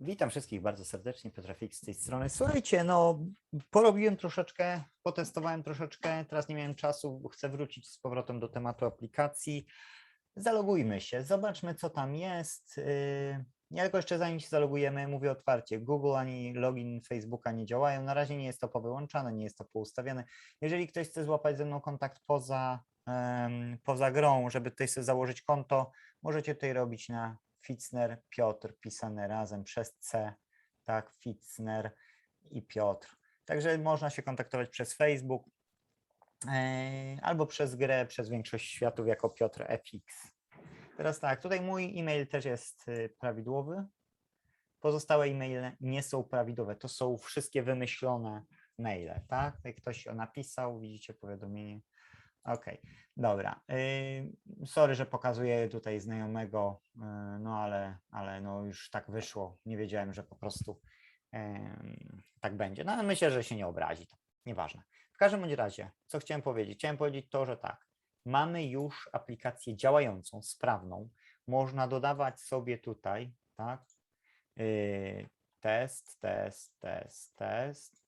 Witam wszystkich bardzo serdecznie, Piotr Fix z tej strony. Słuchajcie, no porobiłem troszeczkę, potestowałem troszeczkę, teraz nie miałem czasu, chcę wrócić z powrotem do tematu aplikacji. Zalogujmy się, zobaczmy co tam jest. Yy, Ja tylko jeszcze zanim się zalogujemy, mówię otwarcie, Google ani login Facebooka nie działają. Na razie nie jest to powyłączane, nie jest to poustawiane. Jeżeli ktoś chce złapać ze mną kontakt poza, poza grą, żeby tutaj sobie założyć konto, możecie tutaj robić na Fitzner, Piotr, pisane razem przez C, tak, Fitzner i Piotr. Także można się kontaktować przez Facebook e, albo przez grę, przez większość światów jako Piotr FX. Teraz tak, tutaj mój e-mail też jest y, prawidłowy. Pozostałe e-maile nie są prawidłowe. To są wszystkie wymyślone maile, tak? Jak ktoś napisał, widzicie powiadomienie. Okej, dobra. Yy, sorry, że pokazuję tutaj znajomego, yy, no ale, ale no już tak wyszło. Nie wiedziałem, że po prostu tak będzie. No ale myślę, że się nie obrazi. To nieważne. W każdym bądź razie, co chciałem powiedzieć? Chciałem powiedzieć to, że tak. Mamy już aplikację działającą, sprawną. Można dodawać sobie tutaj, tak? Yy, test, test, test, test.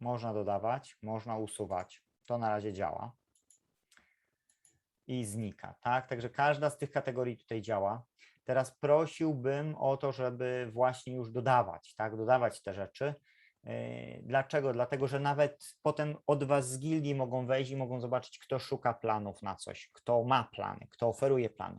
Można dodawać, można usuwać. To na razie działa i znika, tak? Także każda z tych kategorii tutaj działa. Teraz prosiłbym o to, żeby właśnie już dodawać, tak? Dodawać te rzeczy. Yy, Dlaczego? Dlatego, że nawet potem od Was z gildii mogą wejść i mogą zobaczyć, kto szuka planów na coś, kto ma plany, kto oferuje plany.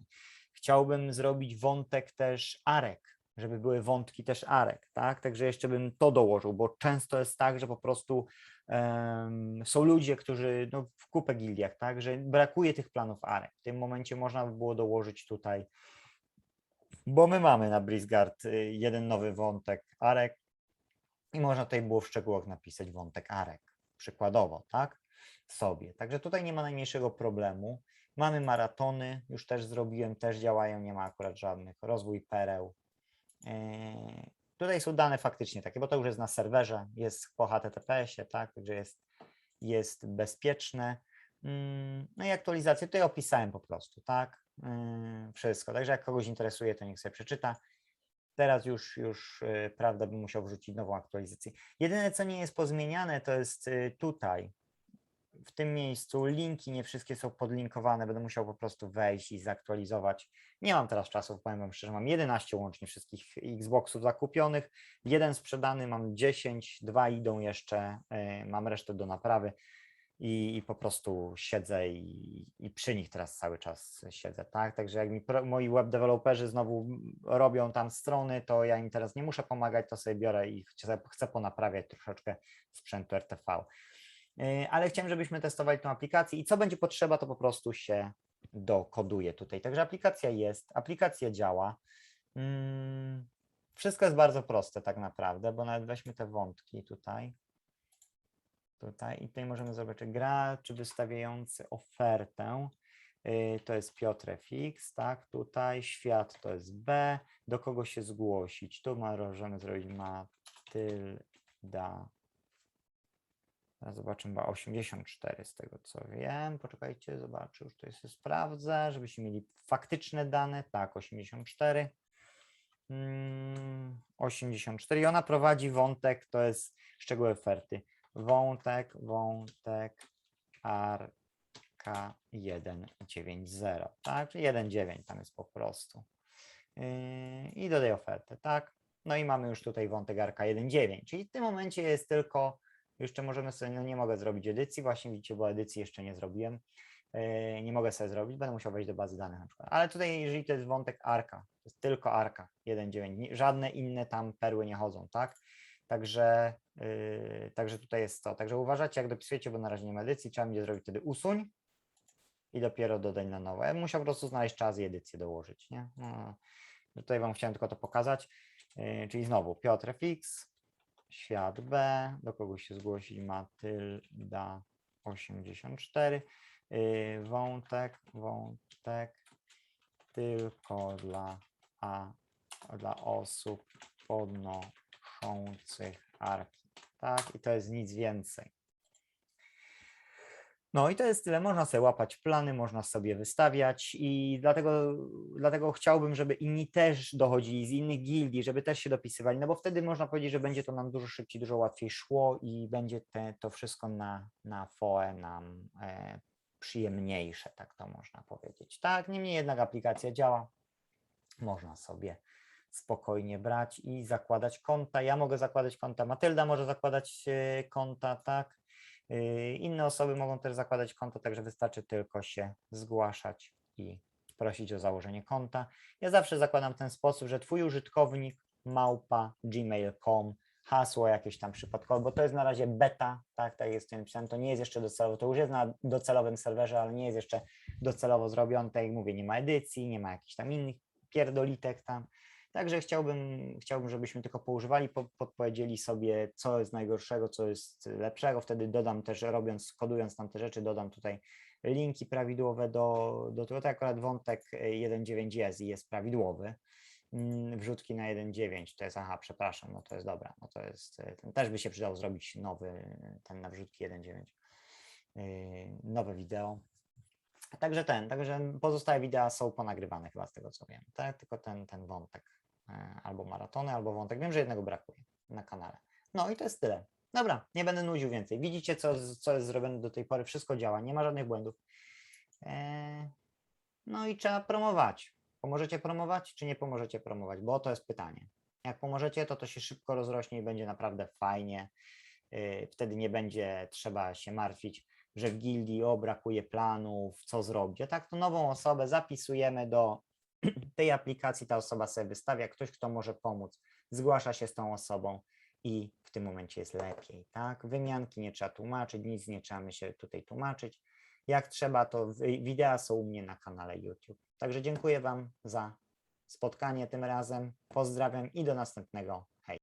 Chciałbym zrobić wątek też arek, żeby były wątki też arek, tak? Także jeszcze bym to dołożył, bo często jest tak, że po prostu em, są ludzie, którzy no, w kupę gildiach, tak, że brakuje tych planów arek. W tym momencie można by było dołożyć tutaj, bo my mamy na Brisgard y, jeden nowy wątek arek i można tutaj było w szczegółach napisać wątek arek, przykładowo, tak, sobie. Także tutaj nie ma najmniejszego problemu. Mamy maratony, już też zrobiłem, też działają, nie ma akurat żadnych. Rozwój pereł. Yy, Tutaj są dane faktycznie takie, bo to już jest na serwerze, jest po HTTPS-ie, tak, także jest, jest bezpieczne. Mm, No i aktualizację tutaj opisałem po prostu, tak, yy, wszystko. Także jak kogoś interesuje, to niech sobie przeczyta. Teraz już, już yy, prawda, bym musiał wrzucić nową aktualizację. Jedyne, co nie jest pozmieniane, to jest yy, tutaj, w tym miejscu linki nie wszystkie są podlinkowane, będę musiał po prostu wejść i zaktualizować. Nie mam teraz czasu, powiem wam szczerze, mam 11 łącznie wszystkich Xboxów zakupionych, jeden sprzedany, mam 10, dwa idą jeszcze, y, mam resztę do naprawy i, i po prostu siedzę i, i przy nich teraz cały czas siedzę, tak? Także jak mi pro, moi web deweloperzy znowu robią tam strony, to ja im teraz nie muszę pomagać, to sobie biorę i chcę, chcę ponaprawiać troszeczkę sprzętu RTV. Yy, ale chciałem, żebyśmy testowali tą aplikację i co będzie potrzeba, to po prostu się dokoduje tutaj. Także aplikacja jest, aplikacja działa. Mm, Wszystko jest bardzo proste tak naprawdę, bo nawet weźmy te wątki tutaj. Tutaj i tutaj możemy zobaczyć gracz wystawiający ofertę. Yy, To jest Piotr FX, tak? Tutaj świat to jest B. Do kogo się zgłosić? Tu możemy zrobić Matylda Zobaczymy, chyba 84 z tego co wiem. Poczekajcie, zobaczę, już tutaj sobie sprawdzę, żebyśmy mieli faktyczne dane. Tak, 84. Mm, 84 i ona prowadzi wątek, to jest szczegóły oferty. Wątek, wątek, RK190, tak? Czyli 1.9 tam jest po prostu. Yy, I dodaj ofertę, tak? No i mamy już tutaj wątek RK1.9, czyli w tym momencie jest tylko jeszcze możemy sobie, no nie mogę zrobić edycji, właśnie widzicie, bo edycji jeszcze nie zrobiłem. Yy, Nie mogę sobie zrobić, będę musiał wejść do bazy danych na przykład. Ale tutaj, jeżeli to jest wątek arka, to jest tylko arka 1.9, nie- żadne inne tam perły nie chodzą, tak? Także, yy, także tutaj jest to. Także uważajcie, jak dopisujecie, bo na razie nie ma edycji, trzeba będzie zrobić wtedy usuń i dopiero dodać na nowe. Ja musiał po prostu znaleźć czas i edycję dołożyć, nie? No, tutaj Wam chciałem tylko to pokazać. Yy, Czyli znowu Piotr FX, świat B, do kogo się zgłosić Matylda 84, yy, wątek, wątek tylko dla, a, dla osób podnoszących arki, tak, i to jest nic więcej. No i to jest tyle. Można sobie łapać plany, można sobie wystawiać i dlatego, dlatego chciałbym, żeby inni też dochodzili z innych gildii, żeby też się dopisywali, no bo wtedy można powiedzieć, że będzie to nam dużo szybciej, dużo łatwiej szło i będzie te, to wszystko na, na FOE nam e, przyjemniejsze, tak to można powiedzieć. Tak, niemniej jednak aplikacja działa. Można sobie spokojnie brać i zakładać konta. Ja mogę zakładać konta, Matylda może zakładać e, konta, tak. Yy, Inne osoby mogą też zakładać konto, także wystarczy tylko się zgłaszać i prosić o założenie konta. Ja zawsze zakładam w ten sposób, że Twój użytkownik małpa gmail.com, hasło jakieś tam przypadkowe, bo to jest na razie beta, tak, tak jest tym to nie jest jeszcze docelowo, to już jest na docelowym serwerze, ale nie jest jeszcze docelowo zrobione, tak jak mówię, nie ma edycji, nie ma jakichś tam innych pierdolitek tam, Także chciałbym, chciałbym, żebyśmy tylko poużywali, po, podpowiedzieli sobie, co jest najgorszego, co jest lepszego. Wtedy dodam też, robiąc, kodując tam te rzeczy, dodam tutaj linki prawidłowe do, do tego. Akurat wątek 1.9 jest i jest prawidłowy. Mm, Wrzutki na 1.9 to jest, aha, przepraszam, no to jest dobra, no to jest, e, ten też by się przydał zrobić nowy, ten na wrzutki 1.9, yy, nowe wideo. Także ten, także pozostałe wideo są ponagrywane chyba z tego co wiem, tak? Tylko ten, ten wątek e, albo maratony, albo wątek. Wiem, że jednego brakuje na kanale. No i to jest tyle. Dobra, nie będę nudził więcej. Widzicie, co, co jest zrobione do tej pory. Wszystko działa, nie ma żadnych błędów. E, No i trzeba promować. Pomożecie promować, czy nie pomożecie promować? Bo to jest pytanie. Jak pomożecie, to to się szybko rozrośnie i będzie naprawdę fajnie. E, Wtedy nie będzie trzeba się martwić, że w gildii o brakuje planów, co zrobić. Tak to nową osobę zapisujemy do tej aplikacji, ta osoba sobie wystawia, ktoś, kto może pomóc, zgłasza się z tą osobą i w tym momencie jest lepiej, tak? Wymianki nie trzeba tłumaczyć, nic nie trzeba my się tutaj tłumaczyć. Jak trzeba, to wi- wideo są u mnie na kanale YouTube. Także dziękuję Wam za spotkanie tym razem. Pozdrawiam i do następnego.